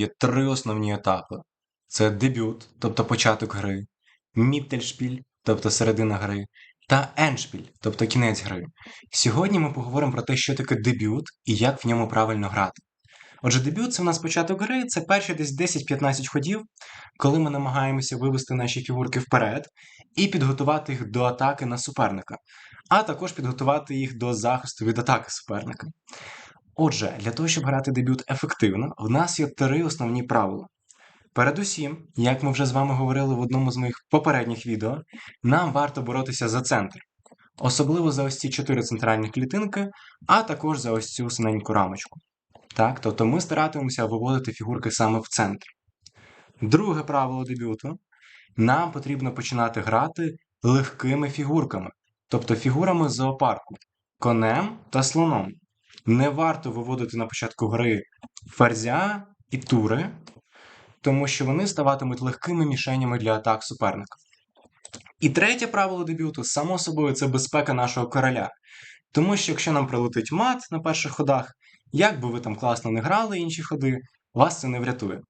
є три основні етапи: це дебют, тобто початок гри, міттельшпіль, тобто середина гри, та ендшпіль, тобто кінець гри. Сьогодні ми поговоримо про те, що таке дебют і як в ньому правильно грати. Отже, дебют це в нас початок гри, це перші десь 10-15 ходів, коли ми намагаємося вивести наші фігурки вперед і підготувати їх до атаки на суперника, а також підготувати їх до захисту від атаки суперника. Отже, для того, щоб грати дебют ефективно, в нас є три основні правила. Передусім, як ми вже з вами говорили в одному з моїх попередніх відео, нам варто боротися за центр, особливо за ось ці чотири центральні клітинки, а також за ось цю синеньку рамочку. Так, тобто ми старатимемося виводити фігурки саме в центр. Друге правило дебюту: нам потрібно починати грати легкими фігурками, тобто фігурами зоопарку, конем та слоном. Не варто виводити на початку гри ферзя і тури, тому що вони ставатимуть легкими мішенями для атак суперника. І третє правило дебюту, само собою, це безпека нашого короля. Тому що якщо нам прилетить мат на перших ходах, як би ви там класно не грали інші ходи, вас це не врятує.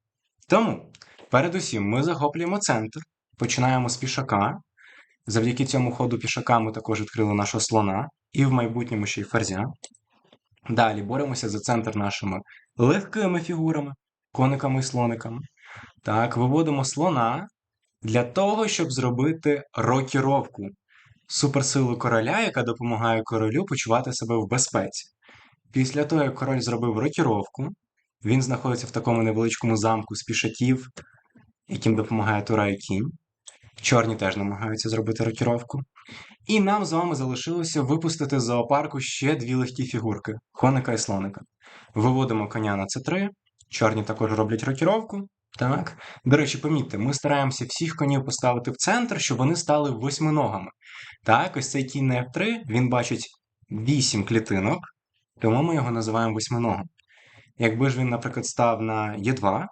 Тому, передусім, ми захоплюємо центр, починаємо з пішака. Завдяки цьому ходу пішака ми також відкрили нашого слона, і в майбутньому ще й ферзя. Далі боремося за центр нашими легкими фігурами, кониками і слониками. Так, виводимо слона для того, щоб зробити рокіровку, суперсилу короля, яка допомагає королю почувати себе в безпеці. Після того, як король зробив рокіровку, він знаходиться в такому невеличкому замку з пішаків, яким допомагає Тура і кінь. Чорні теж намагаються зробити рокіровку. І нам з вами залишилося випустити з зоопарку ще дві легкі фігурки коника і слоника. Виводимо коня на c3, чорні також роблять рокіровку. Так. До речі, помітьте, ми стараємося всіх конів поставити в центр, щоб вони стали восьминогами. Так, ось цей кінь на F3, він бачить 8 клітинок, тому ми його називаємо восьминогом. Якби ж він, наприклад, став на Е2,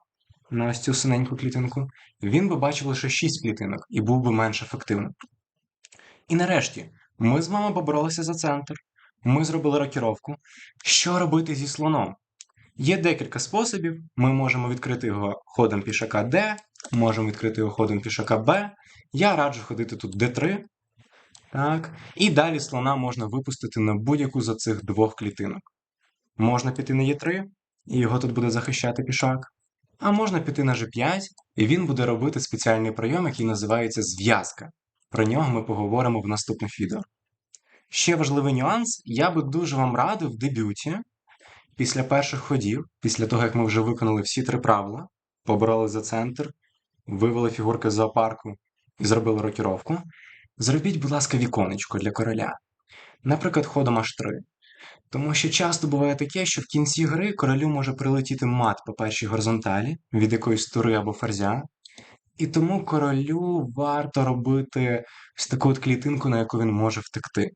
на ось цю синеньку клітинку, він би бачив лише 6 клітинок і був би менш ефективним. І нарешті, ми з вами поборолися за центр, ми зробили рокіровку. Що робити зі слоном? Є декілька способів. Ми можемо відкрити його ходом пішака D, можемо відкрити його ходом пішака B. Я раджу ходити тут D3. Так. І далі слона можна випустити на будь-яку з цих двох клітинок. Можна піти на Е3, і його тут буде захищати пішак. А можна піти на G5, і він буде робити спеціальний прийом, який називається зв'язка. Про нього ми поговоримо в наступних відео. Ще важливий нюанс: я би дуже вам радив в дебюті, після перших ходів, після того, як ми вже виконали всі три правила, побороли за центр, вивели фігурки з зоопарку і зробили рокіровку, зробіть, будь ласка, віконечко для короля. Наприклад, ходом H3. Тому що часто буває таке, що в кінці гри королю може прилетіти мат по першій горизонталі від якоїсь тури або ферзя. І тому королю варто робити ось таку от клітинку, на яку він може втекти.